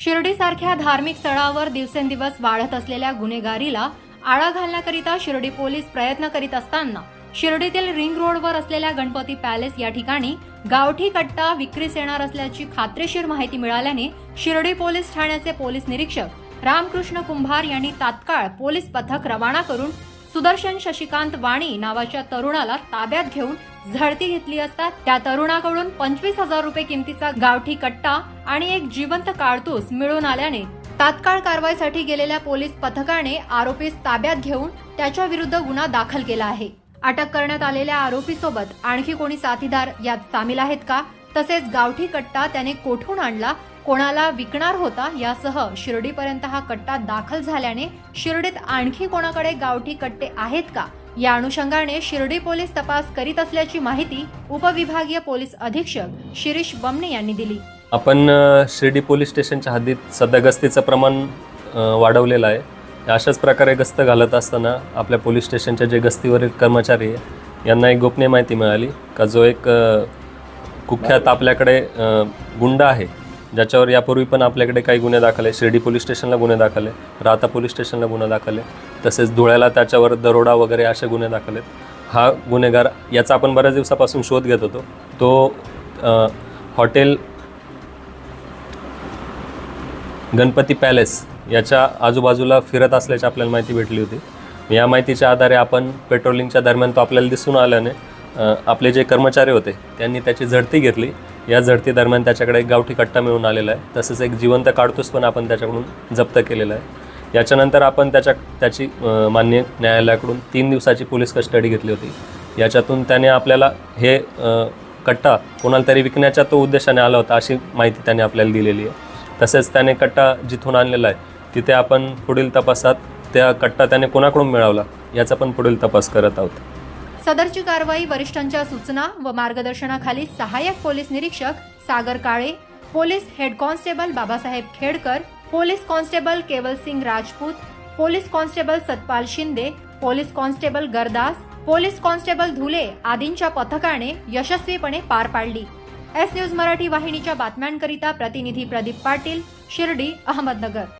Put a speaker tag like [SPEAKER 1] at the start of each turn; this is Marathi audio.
[SPEAKER 1] शिर्डीसारख्या धार्मिक स्थळावर दिवसेंदिवस वाढत असलेल्या गुन्हेगारीला आळा घालण्याकरिता शिर्डी पोलीस प्रयत्न करीत असताना शिर्डीतील रिंग रोडवर असलेल्या गणपती पॅलेस या ठिकाणी गावठी कट्टा विक्रीस येणार असल्याची खात्रीशीर माहिती मिळाल्याने शिर्डी पोलीस ठाण्याचे पोलीस निरीक्षक रामकृष्ण कुंभार यांनी तात्काळ पोलीस पथक रवाना करून सुदर्शन शशिकांत वाणी नावाच्या तरुणाला ताब्यात घेऊन झडती घेतली असता त्या तरुणाकडून पंचवीस हजार रुपये किमतीचा गावठी कट्टा आणि एक जिवंत काळतूस मिळून आल्याने तात्काळ कारवाईसाठी गेलेल्या पोलीस पथकाने आरोपीस ताब्यात घेऊन त्याच्या विरुद्ध गुन्हा दाखल केला आहे. अटक करण्यात आलेल्या आरोपीसोबत आणखी कोणी साथीदार यात सामील आहेत का? तसेच गावठी कट्टा त्याने कोठून आणला? कोणाला विकणार होता? यासह शिर्डीपर्यंत हा कट्टा दाखल झाल्याने शिर्डीत आणखी कोणाकडे गावठी कट्टे आहेत का? या अनुषंगाने शिर्डी पोलीस तपास करीत असल्याची माहिती उपविभागीय पोलीस अधीक्षक शिरीष बमणे यांनी दिली.
[SPEAKER 2] आपण शिर्डी पोलीस स्टेशनच्या हद्दीत सध्या गस्तीचं प्रमाण वाढवलेलं आहे. अशाच प्रकारे गस्त घालत असताना आपल्या पोलीस स्टेशनचे जे गस्तीवरील कर्मचारी आहे यांना एक गोपनीय माहिती मिळाली का जो एक कुख्यात आपल्याकडे गुंड आहे ज्याच्यावर यापूर्वी पण आपल्याकडे काही गुन्हे दाखल आहे. शिर्डी पोलीस स्टेशनला गुन्हे दाखल आहे राहता पोलीस स्टेशनला गुन्हा दाखल आहे. तसेच धुळ्याला त्याच्यावर दरोडा वगैरे असे गुन्हे दाखल आहेत. हा गुन्हेगार याचा आपण बऱ्याच दिवसापासून शोध घेत होतो. तो हॉटेल गणपती पॅलेस याच्या आजूबाजूला फिरत असल्याची आपल्याला माहिती भेटली होती. या माहितीच्या आधारे आपण पेट्रोलिंगच्या दरम्यान तो आपल्याला दिसून आल्याने आपले जे कर्मचारी होते त्यांनी त्याची झडती घेतली. या झडती दरम्यान त्याच्याकडे एक गावठी कट्टा मिळून आलेला आहे. तसंच एक जिवंत काढतूस पण आपण त्याच्याकडून जप्त केलेला आहे. याच्यानंतर आपण त्याच्या त्याची मान्य न्यायालयाकडून तीन दिवसाची पोलीस कस्टडी घेतली होती. याच्यातून त्याने आपल्याला हे कट्टा कोणाला तरी विकण्याच्या तो उद्देशाने आला होता अशी माहिती त्याने आपल्याला दिलेली आहे. तसेच त्याने कट्टा जिथून आणलेला आहे तिथे आपण पुढील तपासात त्या कट्टा त्याने कोणाकडून मिळवला याचा पण पुढील तपास करत आहोत.
[SPEAKER 1] सदरची कारवाई वरिष्ठांच्या सूचना व मार्गदर्शनाखाली सहाय्यक पोलीस निरीक्षक Sagar Kale police head constable Babasaheb Khedkar police constable Kewalsingh Rajput police constable Satpal Shinde police constable Gardas police constable Dhule आदींच्या पथकाने यशस्वीपणे पार पाडली. एस न्यूज मराठी वाहिनीच्या बातम्यांकरिता प्रतिनिधी प्रदीप पाटील शिर्डी अहमदनगर.